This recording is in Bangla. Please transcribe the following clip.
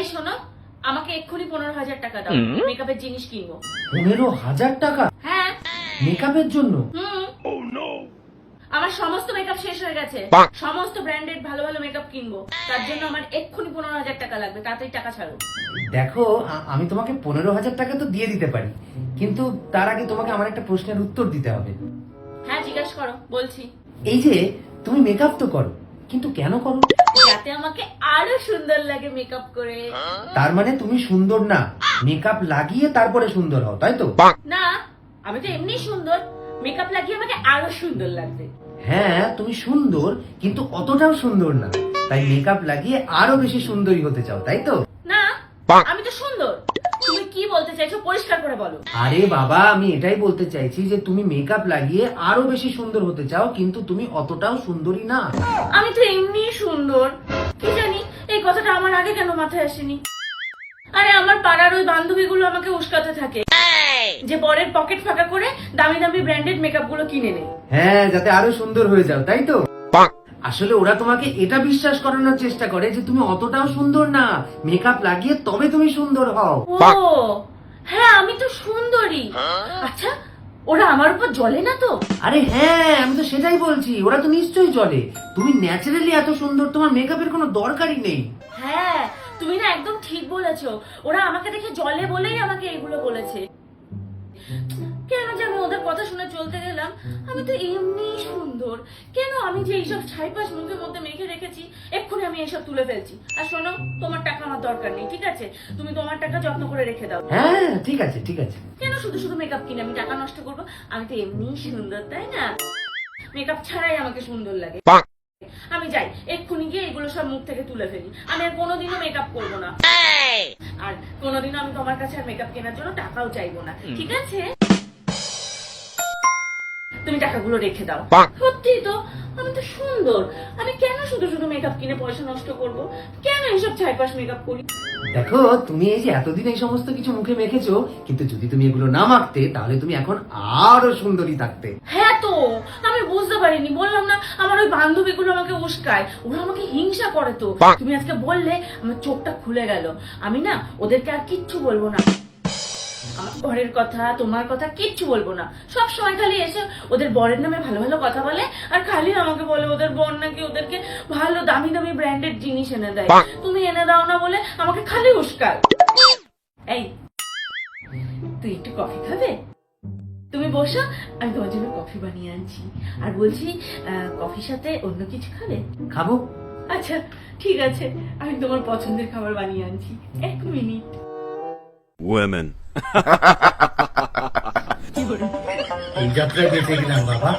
এই শোনো আমাকে এক্ষুনি পনেরো হাজার টাকা দাও। মেকআপের জিনিস কিনবো। পনেরো হাজার টাকা? হ্যাঁ। মেকআপের জন্য? আমার সমস্ত মেকআপ শেষ হয়ে গেছে। সমস্ত ব্র্যান্ডেড ভালো ভালো মেকআপ কিনবো। তার জন্য আমার এক্ষুনি পনেরো হাজার টাকা লাগবে। তাড়াতাড়ি টাকা ছাড়ো। দেখো আমি তোমাকে পনেরো হাজার টাকা তো দিয়ে দিতে পারি। কিন্তু তার আগে তোমাকে আমার একটা প্রশ্নের উত্তর দিতে হবে। হ্যাঁ জিজ্ঞাসা করো বলছি। এই যে তুমি মেকআপ তো করো। কিন্তু কেন করো? যাতে আমাকে আরও সুন্দর লাগে মেকআপ করে। তার মানে তুমি সুন্দর না। মেকআপ লাগিয়ে তারপরে সুন্দর হও তাই তো? না আমি তো এমনি সুন্দর। মেকআপ লাগিয়ে আমাকে আরও সুন্দর লাগবে। হ্যাঁ তুমি সুন্দর কিন্তু অতটাও সুন্দর না। তাই মেকআপ লাগিয়ে আরও বেশি সুন্দরী হতে চাও তাই তো? না আমি তো সুন্দর। বলতে চাইছো পরিষ্কার করে বলো। আরে বাবা আমি এটাই বলতে চাইছি যে তুমি মেকআপ লাগিয়ে আরও বেশি সুন্দর হতে চাও কিন্তু তুমি অতটাও সুন্দরী না। আমি তো এমনি সুন্দর। কি জানি এই কথাটা আমার আগে কেন মাথায় আসেনি? আরে আমার পাড়ার ওই বান্ধবীগুলো আমাকে উস্কাতে থাকে। যে বরের পকেট ফাঁকা করে দামি দামি ব্র্যান্ডেড মেকআপগুলো কিনে নেয়। হ্যাঁ যাতে আরও সুন্দর হয়ে যাও তাই তো? আসলে ওরা তোমাকে এটা বিশ্বাস করানোর চেষ্টা করে যে তুমি অতটাও সুন্দর না। মেকআপ লাগিয়ে তবে তুমি সুন্দর হও। ও হ্যাঁ আমি তো সুন্দরী। আচ্ছা ওরা আমার উপর জ্বলে না তো? আরে হ্যাঁ আমি তো সেটাই বলছি। ওরা তো নিশ্চয়ই চলে তুমি ন্যাচারালি এত সুন্দর তোমার মেকআপের কোনো দরকারই নেই। হ্যাঁ তুমি না একদম ঠিক বলেছ। ওরা আমাকে দেখে জলে বলেই আমাকে এগুলো বলেছে। কেন যে আমি ওদের কথা শুনে চলতে গেলাম আমি তো এমনি সুন্দর। কেন আমি যে এইসব ছাইপাশ মুখের মধ্যে মেখে রেখেছি এক্ষুনি আমি এইসব তুলে ফেলছি। আর শোনো তোমার টাকা আমার দরকার নেই ঠিক আছে? তুমি তোমার টাকা যত্ন করে রেখে দাও। হ্যাঁ ঠিক আছে ঠিক আছে। কেন শুধু শুধু মেকআপ কিনে আমি টাকা নষ্ট করব? আমি তো এমনি সুন্দর তাই না? মেকআপ ছাড়াই আমাকে সুন্দর লাগে। আমি যাই এক্ষুনি গিয়ে এগুলো সব মুখ থেকে তুলে ফেলি। আমি আর কোনোদিনও মেকআপ করব না। আর কোনোদিনও আমি তোমার কাছে আর মেকআপ কেনার জন্য টাকাও চাইব না। ঠিক আছে? তুমি টাকাগুলো রেখে দাও। সত্যি তো আমি তো সুন্দর। আমি কেন শুধু শুধু মেকআপ কিনে পয়সা নষ্ট করব? কেন এইসব ছাইপাশ মেকআপ করি? দেখো তুমি এই যে এতদিন এই সমস্ত কিছু মুখে মেখেছো কিন্তু যদি তুমি এগুলো না মাখতে তাহলে তুমি এখন আরও সুন্দরী থাকতে। হ্যাঁ তো আমি বুঝতে পারিনি। বললাম না আমার ওই বান্ধবীগুলো আমাকে উস্কায়। ওরা আমাকে হিংসা করে তো। তুমি আজকে বললে আমার চোখটা খুলে গেল। আমি না ওদেরকে আর কিচ্ছু বলব না। ঘরের কথা তোমার কথা কিচ্ছু বলব না। সব সময় খালি এসে ওদের বরের নামে ভালো ভালো কথা বলে আর খালি আমাকে বলে ওদের বর নাকি ওদেরকে ভালো দামি দামি ব্র্যান্ডেড জিনিস এনে দেয়। তুমি এনে দাও না বলে আমাকে খালি উস্কায় এই তুই একটু কফি খাবে? তুমি বসো আমি তোমার জন্য কফি বানিয়ে আনছি। আর বলছি আহ, কফির সাথে অন্য কিছু খাবে? খাব। আচ্ছা ঠিক আছে আমি তোমার পছন্দের খাবার বানিয়ে আনছি। এক মিনিট। Women. এই যাত্রায় বেঁচে গেলাম বাবা